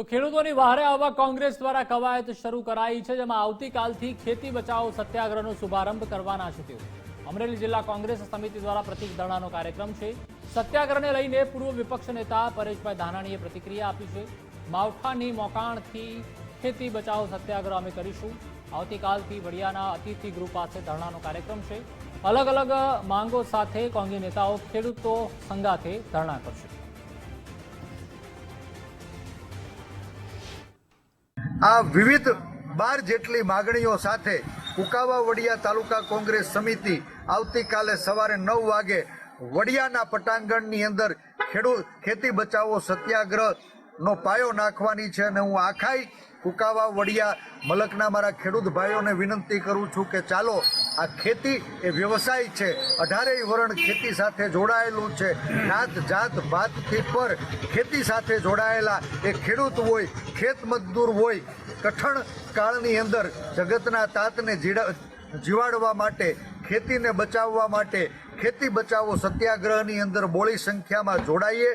તો ખેડૂતોની વહારે આવવા કોંગ્રેસ દ્વારા કવાયત શરૂ કરાઈ છે, જેમાં આવતીકાલથી ખેતી બચાવો સત્યાગ્રહનો શુભારંભ કરવાના છે તેઓ. અમરેલી જિલ્લા કોંગ્રેસ સમિતિ દ્વારા પ્રતિક ધરણાનો કાર્યક્રમ છે. સત્યાગ્રહને લઈને પૂર્વ વિપક્ષ નેતા પરેશભાઈ ધાનાણીએ પ્રતિક્રિયા આપી છે. માવઠાની મોકાણથી ખેતી બચાવો સત્યાગ્રહ અમે કરીશું. આવતીકાલથી વડિયાના અતિથિ ગૃહ પાસે ધરણાનો કાર્યક્રમ છે. અલગ અલગ માંગો સાથે કોંગ્રેસ નેતાઓ ખેડૂતો સંગાથે ધરણા કરશે. આ વિવિધ બાર જેટલી માગણીઓ સાથે કુકાવા વડિયા તાલુકા કોંગ્રેસ સમિતિ આવતીકાલે સવારે નવ વાગે વડિયાના પટાંગણની અંદર ખેડૂત ખેતી બચાવો સત્યાગ્રહ નો પાયો નાખવાની છે અને હું આખાઈ કુકાવા વડિયા મલકના મારા ખેડૂત ભાઈઓને વિનંતી કરું છું કે ચાલો, આ ખેતી એ વ્યવસાય છે, અઢારેય વરણ ખેતી સાથે જોડાયેલું છે જાત જાત, ભાતથી પર ખેતી સાથે જોડાયેલા એ ખેડૂત હોય ખેત મજદૂર હોય, કઠણ કાળની અંદર જગતના તાતને જીવાડવા માટે, ખેતીને બચાવવા માટે, ખેતી બચાવો સત્યાગ્રહની અંદર બોળી સંખ્યામાં જોડાઈએ.